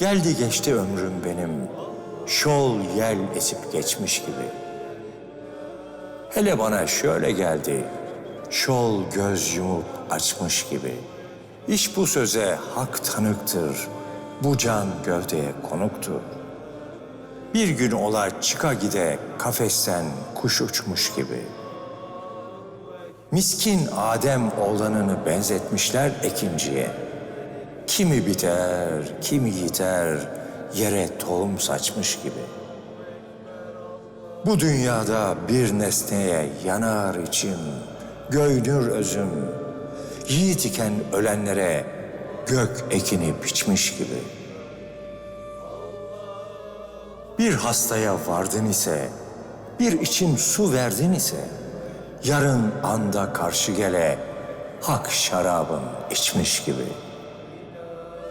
Geldi geçti ömrüm benim, şol yel esip geçmiş gibi. Hele bana şöyle geldi, şol göz yumup açmış gibi. İş bu söze hak tanıktır, bu can gövdeye konuktur. Bir gün ola çıka gide kafesten kuş uçmuş gibi. Miskin Adem oğlanını benzetmişler ekinciye. Kimi biter, kimi yiter, yere tohum saçmış gibi. Bu dünyada bir nesneye yanar içim, göynür özüm. Yiğit iken ölenlere gök ekini biçmiş gibi. Bir hastaya vardın ise, bir içim su verdin ise, yarın anda karşı gele, hak şarabın içmiş gibi.''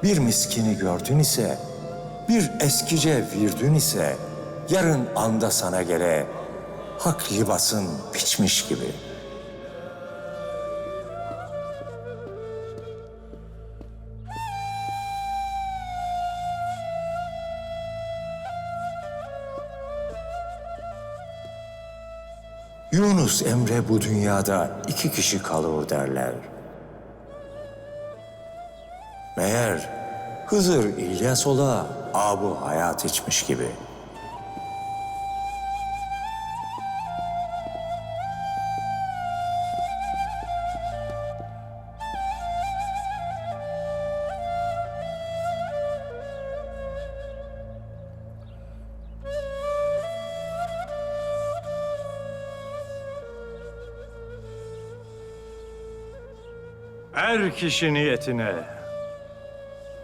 Bir miskini gördün ise, bir eskice virdün ise, yarın anda sana gele, hak libasın biçmiş gibi. Yunus Emre bu dünyada iki kişi kalır derler. Meğer Hızır İlyas ola abu hayat içmiş gibi. Er kişi niyetine.